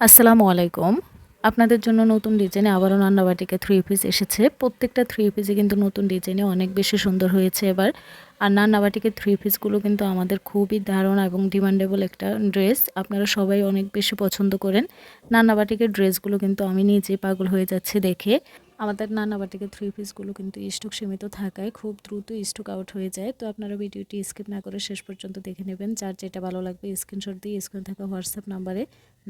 আসসালামু আলাইকুম। আপনাদের জন্য নতুন ডিজাইনে আবারও নান্নাবাটিকে থ্রি পিস এসেছে। প্রত্যেকটা থ্রি পিসে কিন্তু নতুন ডিজাইনে অনেক বেশি সুন্দর হয়েছে এবার। আর নান্নাবাটিকে থ্রি পিসগুলো কিন্তু আমাদের খুবই দারুণ এবং ডিমান্ডেবল একটা ড্রেস আপনারা সবাই অনেক বেশি পছন্দ করেন। নান্নাবাটিকের ড্রেসগুলো কিন্তু আমি নিজে পাগল হয়ে যাচ্ছে দেখে। আমাদের নানাবাটিকে থ্রি পিসগুলো কিন্তু স্টক সীমিত থাকায় খুব দ্রুত স্টক আউট হয়ে যায়। তো আপনারা ভিডিওটি স্কিপ না করে শেষ পর্যন্ত দেখে নেবেন। যার যেটা ভালো লাগবে স্ক্রিনশট দিয়ে স্ক্রিন থাকা হোয়াটসঅ্যাপ নাম্বারে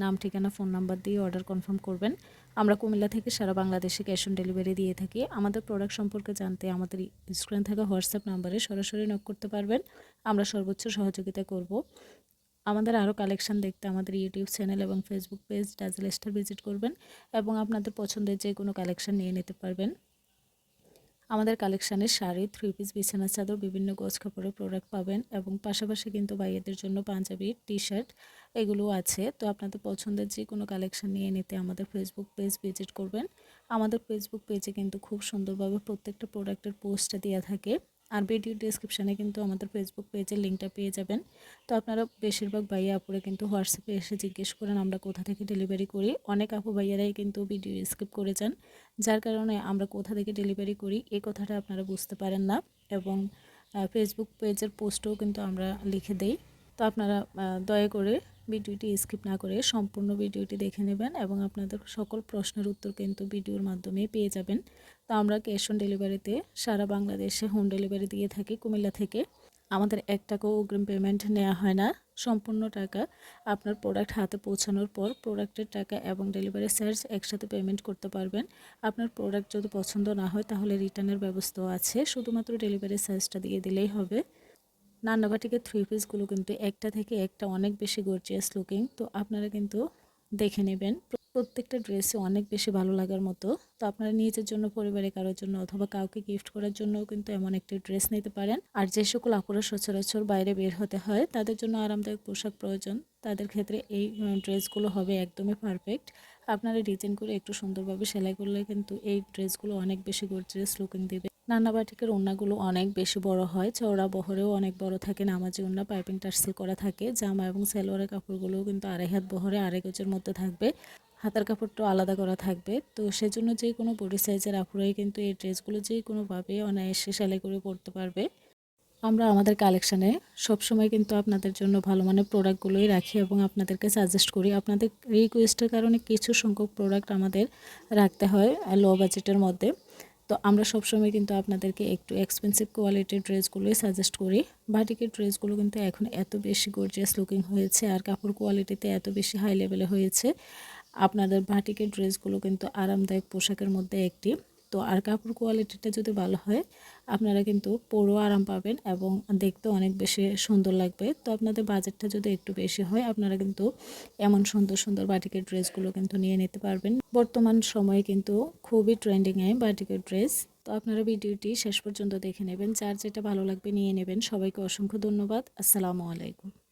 নাম, ঠিকানা ফোন নাম্বার দিয়ে অর্ডার কনফার্ম করবেন। আমরা কুমিল্লা থেকে সারা বাংলাদেশে ক্যাশ অন ডেলিভারি দিয়ে থাকি। আমাদের প্রোডাক্ট সম্পর্কে জানতে আমাদের স্ক্রিন থাকা হোয়াটসঅ্যাপ নাম্বারে সরাসরি নক করতে পারবেন। আমরা সর্বোচ্চ সহযোগিতা করব। আমাদের আরও কালেকশান দেখতে আমাদের ইউটিউব চ্যানেল এবং Facebook page Dazzle Star visit করবেন এবং আপনাদের পছন্দের যে কোনো কালেকশান নিয়ে নিতে পারবেন। আমাদের কালেকশানের শাড়ি থ্রি পিস বিছানা চাদর, বিভিন্ন গোছ কাপড়ের প্রোডাক্ট পাবেন এবং পাশাপাশি কিন্তু ভাইয়াদের জন্য পাঞ্জাবি টি শার্ট এগুলো আছে। তো আপনাদের পছন্দের যে কোনো কালেকশান নিয়ে নিতে আমাদের ফেসবুক পেজ ভিজিট করবেন। আমাদের ফেসবুক পেজে কিন্তু খুব সুন্দরভাবে প্রত্যেকটা প্রোডাক্টের পোস্টটা দেওয়া থাকে। আর ভিডিও ডিসক্রিপশানে কিন্তু আমাদের ফেসবুক পেজের লিঙ্কটা পেয়ে যাবেন। তো আপনারা বেশিরভাগ ভাইয়া আপুরে কিন্তু হোয়াটসঅ্যাপে এসে জিজ্ঞেস করেন, আমরা কোথা থেকে ডেলিভারি করি। অনেক আপু ভাইয়ারাই কিন্তু ভিডিও স্কিপ করে যান, যার কারণে আমরা কোথা থেকে ডেলিভারি করি এই কথাটা আপনারা বুঝতে পারেন না। এবং ফেসবুক পেজের পোস্টও কিন্তু আমরা লিখে দেই। তো আপনারা দয়া করে ভিডিওটি স্কিপ না করে সম্পূর্ণ ভিডিওটি দেখে নেবেন এবং আপনাদের সকল প্রশ্নের উত্তর কিন্তু ভিডিওর মাধ্যমে পেয়ে যাবেন। তো আমরা ক্যাশ অন ডেলিভারিতে সারা বাংলাদেশে হোম ডেলিভারি দিয়ে থাকি কুমিল্লা থেকে। আমাদের এক টাকাও অগ্রিম পেমেন্ট নেওয়া হয় না। সম্পূর্ণ টাকা আপনার প্রোডাক্ট হাতে পৌঁছানোর পর প্রোডাক্টের টাকা এবং ডেলিভারি চার্জ একসাথে পেমেন্ট করতে পারবেন। আপনার প্রোডাক্ট যদি পছন্দ না হয় তাহলে রিটার্নের ব্যবস্থাও আছে। শুধুমাত্র ডেলিভারি চার্জটা দিয়ে দিলেই হবে। নান্নাবাটিকে থ্রি পিসগুলো কিন্তু একটা থেকে একটা অনেক বেশি গর্জিয়াস লুকিং তো আপনারা কিন্তু দেখে নেবেন। প্রত্যেকটা ড্রেসে অনেক বেশি ভালো লাগার মতো। তো আপনারা নিজের জন্য পরিবারে কারোর জন্য অথবা কাউকে গিফট করার জন্যও কিন্তু এমন একটি ড্রেস নিতে পারেন। আর যে সকল আপুরা সচরাচর বাইরে বের হতে হয়, তাদের জন্য আরামদায়ক পোশাক প্রয়োজন। তাদের ক্ষেত্রে এই ড্রেসগুলো হবে একদমই পারফেক্ট আপনারা ডিজাইন করে একটু সুন্দরভাবে সেলাই করলে কিন্তু এই ড্রেসগুলো অনেক বেশি গর্জিয়াস লুকিং দেবে। নানা বাটিকের ওড়নাগুলো অনেক বেশি বড় হয়, চওড়া বহরেও অনেক বড় থাকে, নামাজি ওড়না, পাইপিং টার্সেল করা থাকে, জামা এবং সেলোয়ারের কাপড়গুলোও কিন্তু আড়াই হাত বহরে আড়াই গজের মধ্যে থাকবে, হাতার কাপড়টা আলাদা করা থাকবে। তো সেজন্য যে কোনো বডি সাইজের আপুরাই কিন্তু এই ড্রেসগুলো যে কোনোভাবে অনায়াসে সেলাই করে পরতে পারবে। আমরা আমাদের কালেকশানে সবসময় কিন্তু আপনাদের জন্য ভালো মানের প্রোডাক্টগুলোই রাখি এবং আপনাদেরকে সাজেস্ট করি। আপনাদের রিকোয়েস্টের কারণে কিছু সংখ্যক প্রোডাক্ট আমাদের রাখতে হয় লো বাজেটের মধ্যে। তো আমরা সবসময় কিন্তু আপনাদেরকে একটু এক্সপেন্সিভ কোয়ালিটির ড্রেসগুলোই সাজেস্ট করি। বাটিকের ড্রেসগুলো কিন্তু এখন এত বেশি গর্জিয়াস লুকিং হয়েছে আর কাপড় কোয়ালিটিতে এত বেশি হাই লেভেলে হয়েছে। আপনাদের বাটিকের ড্রেসগুলো কিন্তু আরামদায়ক পোশাকের মধ্যে একটি। তো আর কাপড় কোয়ালিটিটা যদি ভালো হয়, আপনারা কিন্তু পরও আরাম পাবেন এবং দেখতে অনেক বেশি সুন্দর লাগবে। তো আপনাদের বাজেটটা যদি একটু বেশি হয়, আপনারা কিন্তু এমন সুন্দর সুন্দর বাটিকের ড্রেসগুলো কিন্তু নিয়ে নিতে পারবেন। বর্তমান সময়ে কিন্তু খুবই ট্রেন্ডিং ট্রেন্ডিংয়ে বাটিকের ড্রেস তো আপনারা ভিডিওটি শেষ পর্যন্ত দেখে নেবেন। যার যেটা ভালো লাগবে নিয়ে নেবেন। সবাইকে অসংখ্য ধন্যবাদ। আসসালামু আলাইকুম।